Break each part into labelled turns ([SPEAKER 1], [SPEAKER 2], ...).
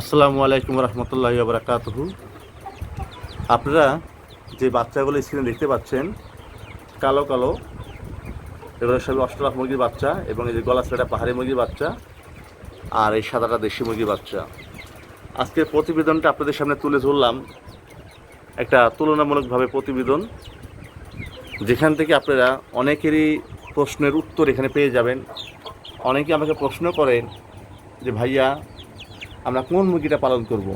[SPEAKER 1] আসসালামু আলাইকুম রহমতুল্লাহ বারাকাতুহ। আপনারা যে বাচ্চাগুলো স্ক্রিনে দেখতে পাচ্ছেন, কালো কালো, এগুলো সবই অষ্টলাখ মুরগির বাচ্চা এবং এই যে গলা সেটা পাহাড়ি মুরগির বাচ্চা আর এই সাদাটা দেশি মুরগির বাচ্চা। আজকের প্রতিবেদনটা আপনাদের সামনে তুলে ধরলাম। একটা তুলনামূলকভাবে প্রতিবেদন, যেখান থেকে আপনারা অনেকেরই প্রশ্নের উত্তর এখানে পেয়ে যাবেন। অনেকে আমাকে প্রশ্ন করেন যে, ভাইয়া আমরা কোন মুরগিটা পালন করব।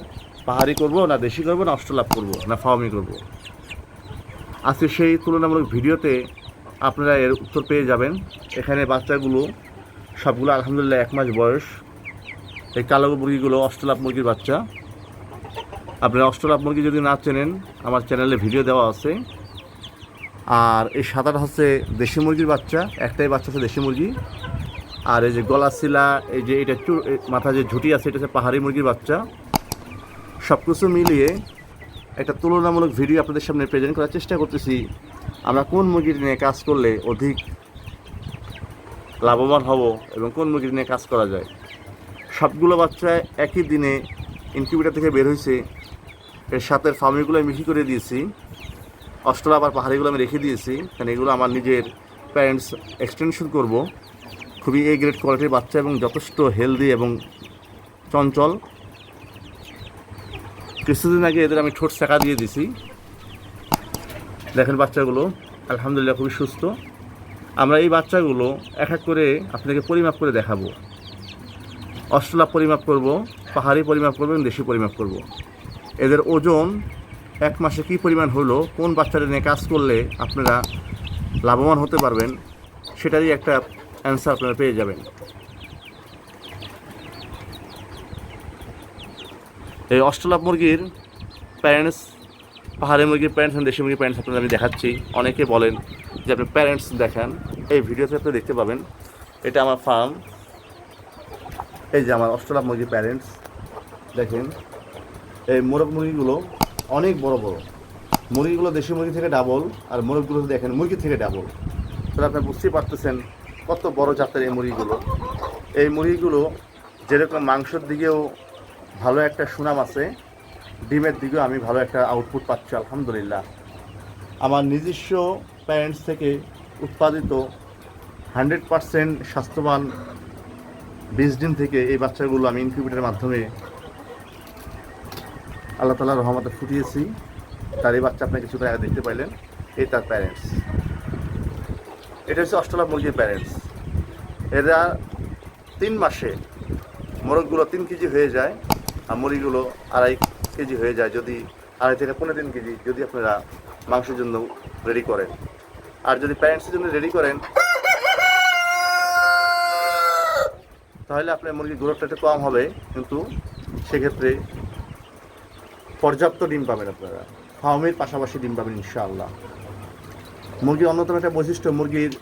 [SPEAKER 1] পাহাড়ি করব না দেশি করব না অষ্টলাভ করব না ফার্মি করব। আজকে সেই তুলনামূলক ভিডিওতে আপনারা এর উত্তর পেয়ে যাবেন। এখানে বাচ্চাগুলো সবগুলো আলহামদুলিল্লাহ এক মাস বয়স। এই কালো মুরগিগুলো অষ্টলাভ মুরগির বাচ্চা। আপনারা অষ্টলাভ মুরগি যদি না চেনেন, আমার চ্যানেলে ভিডিও দেওয়া আছে। আর এই সাদাটা হচ্ছে দেশি মুরগির বাচ্চা। একটাই বাচ্চা হচ্ছে দেশি মুরগি। আর এই যে গলা শিলা, এই যে এটা মাথা যে ঝুটি আছে, এটা হচ্ছে পাহাড়ি মুরগির বাচ্চা। সব কিছু মিলিয়ে একটা তুলনামূলক ভিডিও আপনাদের সামনে প্রেজেন্ট করার চেষ্টা করতেছি। আমরা কোন মুরগিটি নিয়ে কাজ করলে অধিক লাভবান হব এবং কোন মুরগিটি নিয়ে কাজ করা যায়? সবগুলো বাচ্চা একই দিনে ইনকিউবেটার থেকে বের হয়েছে। এর সাথে ফার্মিগুলো আমি মিশি করে দিয়েছি। অষ্টলাভ আর পাহাড়িগুলো আমি রেখে দিয়েছি। কারণ এগুলো আমার নিজের প্যারেন্টস এক্সটেনশন করব। খুবই এ গ্রেড কোয়ালিটির বাচ্চা এবং যথেষ্ট হেলদি এবং চঞ্চল। কিছুদিন আগে এদের আমি ঠোঁট চাকা দিয়ে দিছি। দেখেন বাচ্চাগুলো, আলহামদুলিল্লাহ খুবই সুস্থ। আমরা এই বাচ্চাগুলো এক এক করে আপনাকে পরিমাপ করে দেখাবো। অষ্টলাভ পরিমাপ করব, পাহাড়ি পরিমাপ করব এবং দেশি পরিমাপ করব। এদের ওজন এক মাসে কী পরিমাণ হলো, কোন বাচ্চাটা নিয়ে কাজ করলে আপনারা লাভবান হতে পারবেন, সেটারই একটা অ্যান্সার আপনারা পেয়ে যাবেন। এই অষ্টলাভ মুরগির প্যারেন্টস পাহাড়ি মুরগির প্যারেন্টস দেশি মুরগির প্যারেন্টস আপনাদের আমি দেখাচ্ছি। অনেকে বলেন যে আপনি প্যারেন্টস দেখান। এই ভিডিওতে আপনি দেখতে পাবেন, এটা আমার ফার্ম এই যে আমার অষ্টলাভ মুরগির প্যারেন্টস দেখেন। এই মোরগ মুরগিগুলো অনেক বড় বড়। মুরগিগুলো দেশি মুরগি থেকে ডাবল আর মোরগগুলো দেখেন মুরগি থেকে ডাবল তাহলে আপনি বুঝতেই পারতেছেন কত বড় জাতের এই মুরগিগুলো এই মুরগিগুলো যেরকম মাংসের দিকেও ভালো একটা সুনাম আছে, ডিমের দিকেও আমি ভালো একটা আউটপুট পাচ্ছি, আলহামদুলিল্লাহ। আমার নিজস্ব প্যারেন্টস থেকে উৎপাদিত হান্ড্রেড পারসেন্ট স্বাস্থ্যবান বীজ ডিম থেকে এই বাচ্চাগুলো আমি ইনকিউবেটারের মাধ্যমে আল্লাহ তালার রহমতে ফুটিয়েছি। তার এই বাচ্চা আপনি কিছু আগে দেখতে পাইলেন, এই তার প্যারেন্টস এটা হচ্ছে অষ্টলাভ মুরগির প্যারেন্টস এরা তিন মাসে মোরগগুলো তিন কেজি হয়ে যায় আর মুরগিগুলো আড়াই কেজি হয়ে যায় যদি আড়াই থেকে পনেরো তিন কেজি যদি আপনারা মাংসের জন্য রেডি করেন। আর যদি প্যারেন্টসের জন্য রেডি করেন, তাহলে আপনার মুরগির গ্রোথটা একটু কম হবে। কিন্তু সেক্ষেত্রে পর্যাপ্ত ডিম পাবেন আপনারা। ফার্মের পাশাপাশি ডিম পাবেন ইনশাআল্লাহ। মুরগির অন্যতম একটা বৈশিষ্ট্য, মুরগির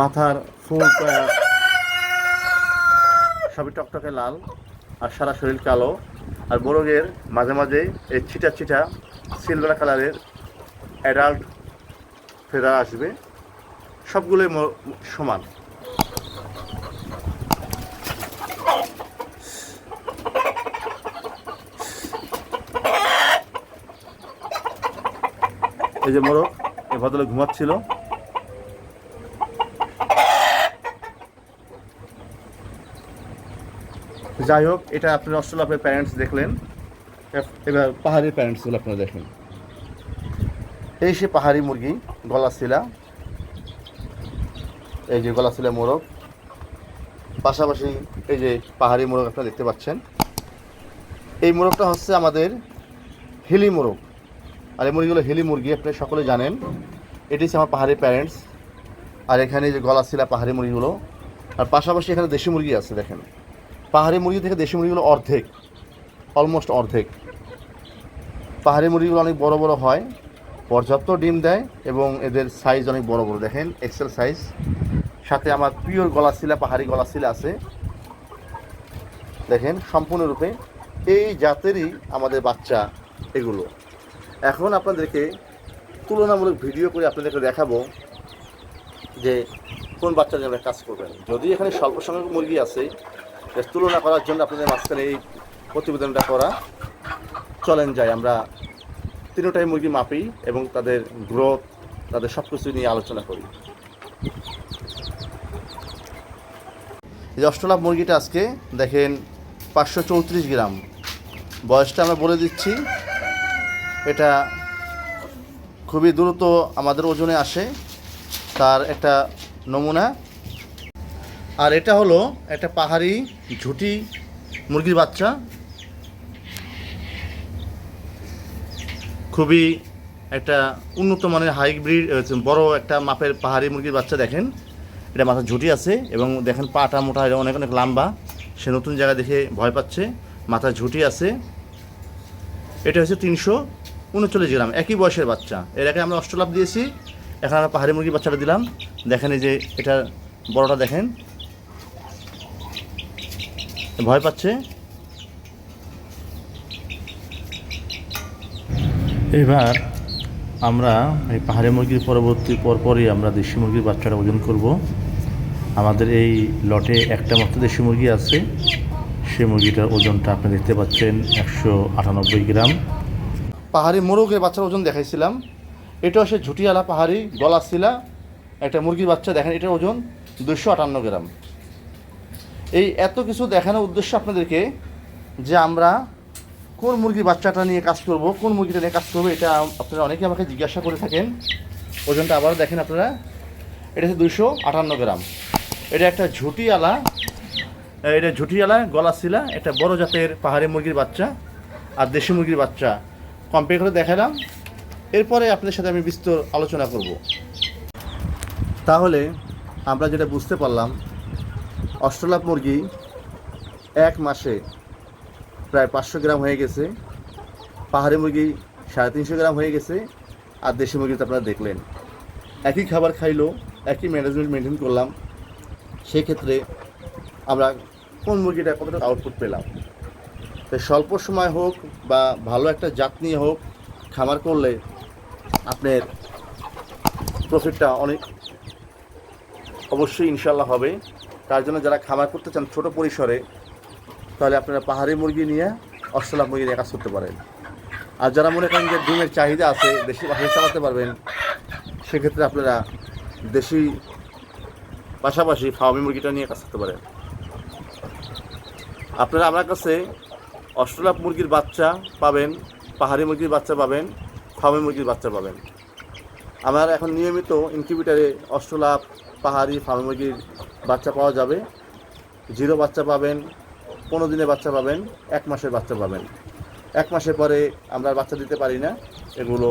[SPEAKER 1] মাথার ফুল সবই টকটকে লাল আর সারা শরীর কালো। আর মোরগের মাঝে মাঝে এই ছিটা ছিটা সিলভার কালারের অ্যাডাল্ট ফেদার আসবে। সবগুলোই সমান। এই যে মোরগ। ভদ্রলোক ঘুমাচ্ছিল। যাই হোক, এটা আপনার অস্ট্রেলিয়ার প্যারেন্টস দেখলেন। এবার পাহাড়ি প্যারেন্টসগুলো আপনারা দেখেন। এই সে পাহাড়ি মুরগি গলা শিলা এই যে গলা শিলা মোরগ। পাশাপাশি এই যে পাহাড়ি মোরগ আপনারা দেখতে পাচ্ছেন। এই মোরগটা হচ্ছে আমাদের হিলি মোরগ। আর এই মুরগিগুলো হিলি মুরগি, আপনি সকলে জানেন। এটি হচ্ছে আমার পাহাড়ি প্যারেন্টস আর এখানে যে গলা শিলা পাহাড়ি মুরগিগুলো। আর পাশাপাশি এখানে দেশি মুরগি আছে, দেখেন। পাহাড়ি মুরগি থেকে দেশি মুরগিগুলো অর্ধেক অলমোস্ট অর্ধেক। পাহাড়ি মুরগিগুলো অনেক বড় বড় হয়, পর্যাপ্ত ডিম দেয় এবং এদের সাইজ অনেক বড় বড়। দেখেন এক্সেল সাইজ সাথে আমার পিওর গলা শিলা, পাহাড়ি গলা শিলা আছে। দেখেন, সম্পূর্ণরূপে এই জাতেরই আমাদের বাচ্চা এগুলো। এখন আপনাদেরকে তুলনামূলক ভিডিও করে আপনাদেরকে দেখাবো যে কোন বাচ্চা নিয়ে কাজ করবেন যদি এখানে স্বল্প সংখ্যক মুরগি আছে তুলনা করার জন্য আপনাদের মাঝখানে এই প্রতিবেদনটা করা। চলেন যাই, আমরা তিনোটাই মুরগি মাপি এবং তাদের গ্রোথ তাদের সব কিছু নিয়ে আলোচনা করি। এই অষ্টলাভ মুরগিটা আজকে দেখেন পাঁচশো চৌত্রিশ গ্রাম। বয়সটা আমরা বলে দিচ্ছি, এটা খুবই দ্রুত আমাদের ওজনে আসে তার একটা নমুনা। আর এটা হলো একটা পাহাড়ি ঝুটি মুরগির বাচ্চা। খুবই একটা উন্নত মানের হাইব্রিড বড় একটা মাপের পাহাড়ি মুরগির বাচ্চা দেখেন। এটা মাথার ঝুঁটি আছে এবং দেখেন পাটা মোটা, এটা অনেক অনেক লম্বা। সে নতুন জায়গা দেখে ভয় পাচ্ছে, মাথার ঝুঁটি আছে। এটা হচ্ছে তিনশো উনচল্লিশ গ্রাম, একই বয়সের বাচ্চা। এর আগে আমরা অষ্টলাভ দিয়েছি, এখন আমরা পাহাড়ি মুরগির বাচ্চাটা দিলাম। দেখেন এই যে এটা বড়টা দেখেন। ভয় পাচ্ছে?
[SPEAKER 2] এবার আমরা এই পাহাড়ি মুরগির পরবর্তী পরপরই আমরা দেশি মুরগির বাচ্চাটা ওজন করব। আমাদের এই লটে একটা মাত্র দেশি মুরগি আছে। সেই মুরগিটার ওজনটা আপনি দেখতে পাচ্ছেন একশো আটানব্বই গ্রাম।
[SPEAKER 1] পাহাড়ি মোরগের বাচ্চার ওজন দেখাইছিলাম। এটা হচ্ছে ঝুটিয়ালা পাহাড়ি গলাশিলা একটা মুরগির বাচ্চা দেখেন, এটার ওজন দুশো আটান্ন গ্রাম। এই এত কিছু দেখানোর উদ্দেশ্য আপনাদেরকে যে আমরা কোন মুরগির বাচ্চাটা নিয়ে কাজ করব, কোন মুরগিটা নিয়ে কাজ করব, এটা আপনারা অনেকে আমাকে জিজ্ঞাসা করে থাকেন। ওজনটা আবারও দেখেন আপনারা। এটা হচ্ছে দুশো আটান্ন গ্রাম। এটা একটা ঝুটিয়ালা, এটা ঝুটিয়ালা, গলাশিলা, একটা বড় জাতের পাহাড়ি মুরগির বাচ্চা আর দেশি মুরগির বাচ্চা। কম্পেয়ার করে দেখালাম। এরপরে আপনাদের সাথে আমি বিস্তর আলোচনা করব। তাহলে আমরা যেটা বুঝতে পারলাম, অষ্টলাভ মুরগি এক মাসে প্রায় পাঁচশো গ্রাম হয়ে গেছে, পাহাড়ি মুরগি সাড়ে তিনশো গ্রাম হয়ে গেছে, আর দেশি মুরগি তো আপনারা দেখলেন। একই খাবার খাইলো, একই ম্যানেজমেন্ট মেনটেন করলাম, সেক্ষেত্রে আমরা কোন মুরগিটা কতটা আউটপুট পেলাম? তো স্বল্প সময় হোক বা ভালো একটা জাত নিয়ে হোক, খামার করলে আপনার প্রফিটটা অনেক অবশ্যই ইনশাল্লাহ হবে। তার জন্য যারা খামার করতে চান ছোট পরিসরে, তাহলে আপনারা পাহাড়ি মুরগি নিয়ে অষ্টলাভ মুরগি নিয়ে কাজ করতে পারেন। আর যারা মনে করেন যে ডিমের চাহিদা আছে, দেশি বাসায় চালাতে পারবেন, সেক্ষেত্রে আপনারা দেশি পাশাপাশি ফার্মি মুরগিটা নিয়ে কাজ করতে পারেন। আপনারা আমার কাছে অষ্টলাভ মুরগির বাচ্চা পাবেন, পাহাড়ি মুরগির বাচ্চা পাবেন, ফার্মি মুরগির বাচ্চা পাবেন। আমার এখন নিয়মিত ইনকিউবেটারে অষ্টলাভ, পাহাড়ি, ফার্মি মুরগির বাচ্চা পাওয়া যাবে। জিরো বাচ্চা পাবেন, পনেরো দিনের বাচ্চা পাবেন, এক মাসের বাচ্চা পাবেন। এক মাসের পরে আমরা বাচ্চা দিতে পারি না। এগুলো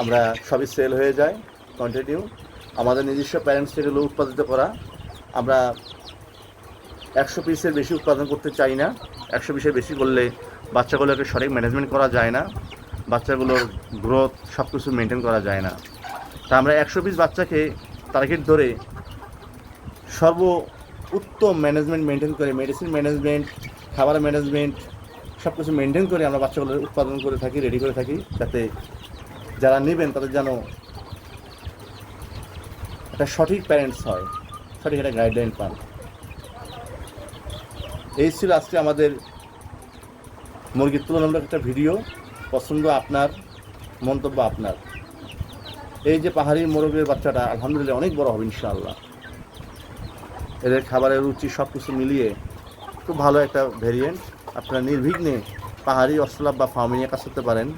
[SPEAKER 1] আমরা সবই সেল হয়ে যায় কন্টিনিউ আমাদের নিজস্ব প্যারেন্টস এগুলো উৎপাদিত করা। আমরা একশো পিসের বেশি উৎপাদন করতে চাই না। একশো পিসের বেশি করলে বাচ্চাগুলোকে সঠিক ম্যানেজমেন্ট করা যায় না, বাচ্চাগুলোর গ্রোথ সব কিছু মেনটেন করা যায় না। তা আমরা একশো পিস বাচ্চাকে টার্গেট ধরে সর্ব উত্তম ম্যানেজমেন্ট মেনটেন করে মেডিসিন ম্যানেজমেন্ট খাবার ম্যানেজমেন্ট সব কিছু মেনটেন করে আমরা বাচ্চাগুলো উৎপাদন করে থাকি রেডি করে থাকি, যাতে যারা নেবেন তাদের যেন একটা সঠিক প্যারেন্টস হয়, সঠিক একটা গাইডলাইন পান। এই ছিল আজকে আমাদের মুরগির তুলনামূলক একটা ভিডিও। পছন্দ আপনার, মন্তব্য আপনার। এই যে পাহাড়ি মোরগের বাচ্চাটা, আলহামদুলিল্লাহ অনেক বড় হবে ইনশাআল্লাহ। এদের খাবারের রুচি সব কিছু মিলিয়ে খুব ভালো একটা ভেরিয়েন্ট আপনারা নির্বিঘ্নে পাহাড়ি অস্ট্রালাভ বা ফার্মিংয়ে কাজ করতে পারেন।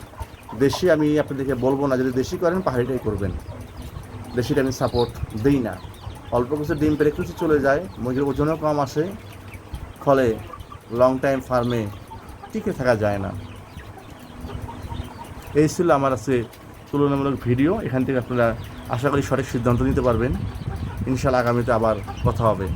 [SPEAKER 1] দেশি আমি আপনাদেরকে বলব না, যদি দেশি করেন, পাহাড়িটাই করবেন। দেশিটা আমি সাপোর্ট দিই না। অল্প কিছু ডিম পেরে কিছু চলে যায় মুরগির ওজনও কম আসে। ফলে লং টাইম ফার্মে টিকে থাকা যায় না। এই ছিল আমার আছে তুলনামূলক ভিডিও এখান থেকে আপনারা আশা করি সঠিক সিদ্ধান্ত নিতে পারবেন। ইনশাল্লাহ আগামীতে আবার কথা হবে।